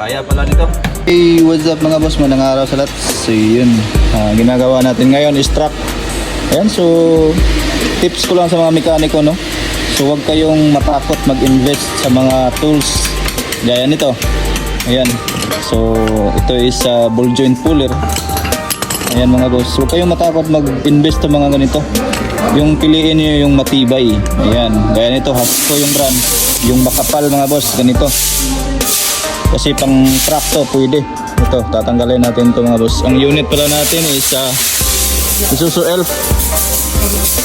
kaya pala nito. Hey, what's up mga boss? Manang araw sa lahat. So yun, ah, ginagawa natin ngayon is truck. Ayan, so tips ko lang sa mga mekaniko, no? So huwag kayong matakot mag-invest sa mga tools. Gaya nito. Ayan. So ito is ah, ball joint puller. Ayan mga boss. Huwag kayong matakot mag-invest sa mga ganito. Yung piliin niyo yung matibay. Ayan. Gaya nito, Hasco yung brand. Yung makapal mga boss, ganito. Kasi pang truck to, pwede. Ito, tatanggalin natin to mga boss. Ang unit pala natin is sa Isuzu Elf.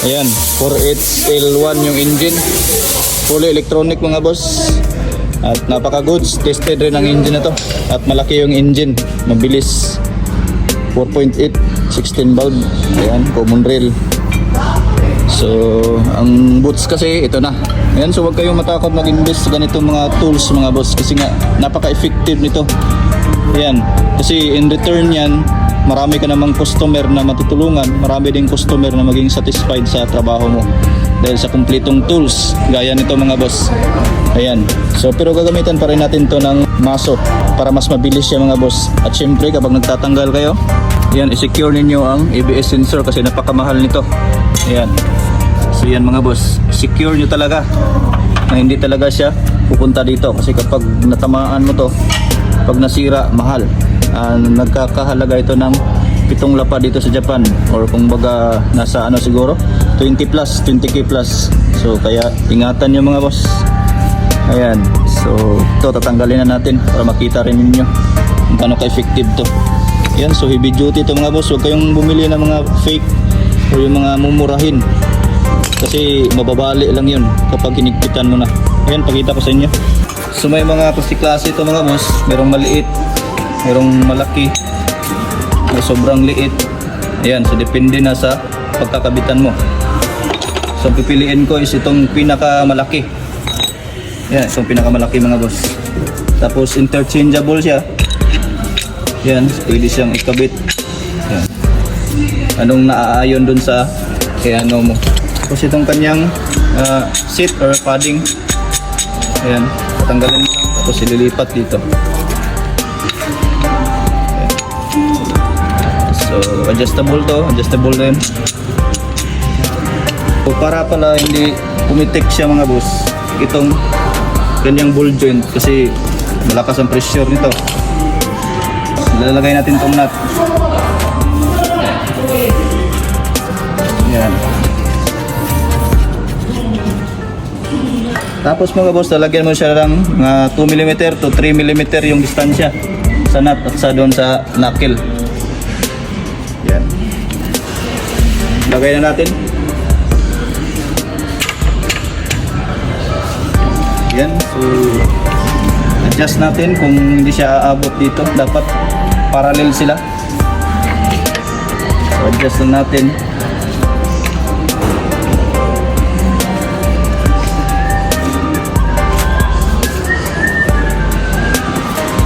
Ayan, 4L1 yung engine. Fully electronic mga boss. At napaka-goods. Tested rin ang engine na. At malaki yung engine. Mabilis. 4.8, 16 valve. Ayan, common rail. So, ang boots kasi ito na. Ayan, so huwag kayong matakot mag-invest sa ganitong mga tools mga boss kasi nga napaka-effective nito. Ayan, kasi in return yan, marami ka namang customer na matutulungan, marami ding customer na maging satisfied sa trabaho mo. Dahil sa kumpletong tools, gaya nito mga boss. Ayan. So, pero gagamitan pa rin natin to ng maso para mas mabilis siya mga boss. At syempre, kapag nagtatanggal kayo, Ayan, i-secure ninyo ang ABS sensor kasi napakamahal nito. Ayan. So yan mga boss, secure nyo talaga na hindi talaga siya pupunta dito kasi kapag natamaan mo to, pag nasira, mahal. Ah, nagkakahalaga ito ng pitong lapa dito sa Japan or kung baga nasa ano siguro 20 plus, 20k plus. So kaya ingatan nyo mga boss. Ayan. So ito tatanggalin na natin para makita rin ninyo kung paano ka-effective to. Yan, so heavy duty ito mga boss. Huwag kayong bumili ng mga fake o yung mga mumurahin. Kasi mababali lang yun kapag hinigpitan mo na. Ayan, pakita ko sa inyo. So may mga plastic klase ito mga boss. Merong maliit, merong malaki, may sobrang liit. Ayan, so depende na sa pagkakabitan mo. So pipiliin ko is itong pinakamalaki. Yan, itong pinakamalaki mga boss. Tapos interchangeable siya. Yan, pwede siyang ikabit. Yan. Anong naaayon dun sa kaya ano mo. Tapos itong kanyang ah, seat or padding. Ayan, tatanggalin mo. Tapos ililipat dito. Ayan. So, adjustable to. Adjustable din. So, para pala hindi pumitik siya mga boss. Itong kanyang ball joint kasi malakas ang pressure nito. Lalagay natin itong nut. Yan. Tapos mga boss, lalagyan mo siya ng mga 2 mm to 3 mm yung distansya sa nut at sa doon sa knuckle. Yan. Lagay na natin. Yan. So, adjust natin kung hindi siya aabot dito. Dapat parallel sila. So, adjust lang natin.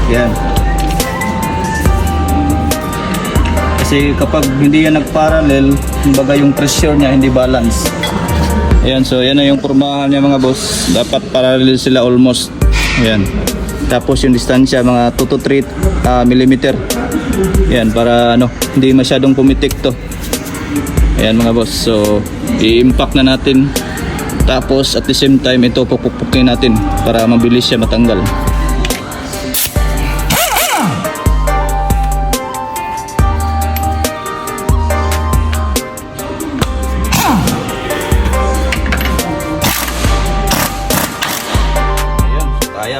Yan. Kasi kapag hindi yan nag-parallel, kumbaga yung pressure niya hindi balance. Ayan, so yan na yung pormahan niya mga boss. Dapat parallel sila almost. Ayan. Tapos yung distansya mga 2 to 3 ah, millimeter. Ayan, para ano, hindi masyadong pumitik to. Ayan mga boss. So, i-impact na natin. Tapos at the same time ito pupupukin natin para mabilis siya matanggal.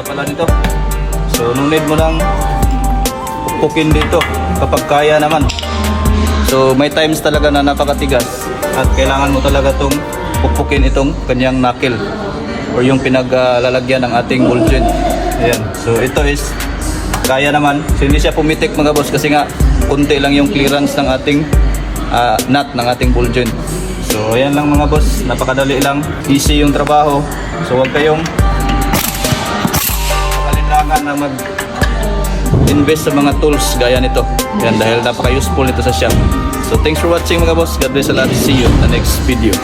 Kaya pala nito. So, nung need mo lang pupukin dito kapag kaya naman. So, may times talaga na napakatigas at kailangan mo talaga tong pupukin itong kanyang knuckle or yung pinaglalagyan ng ating ball joint. Ayan. So, ito is kaya naman. So, hindi siya pumitik mga boss kasi nga kunti lang yung clearance ng ating ah, nut ng ating ball. So, ayan lang mga boss. Napakadali lang. Easy yung trabaho. So, huwag kayong kailangan na mag invest sa mga tools gaya nito. Yan dahil napaka-useful nito sa shop. So thanks for watching mga boss. God bless a lot. See you in the next video.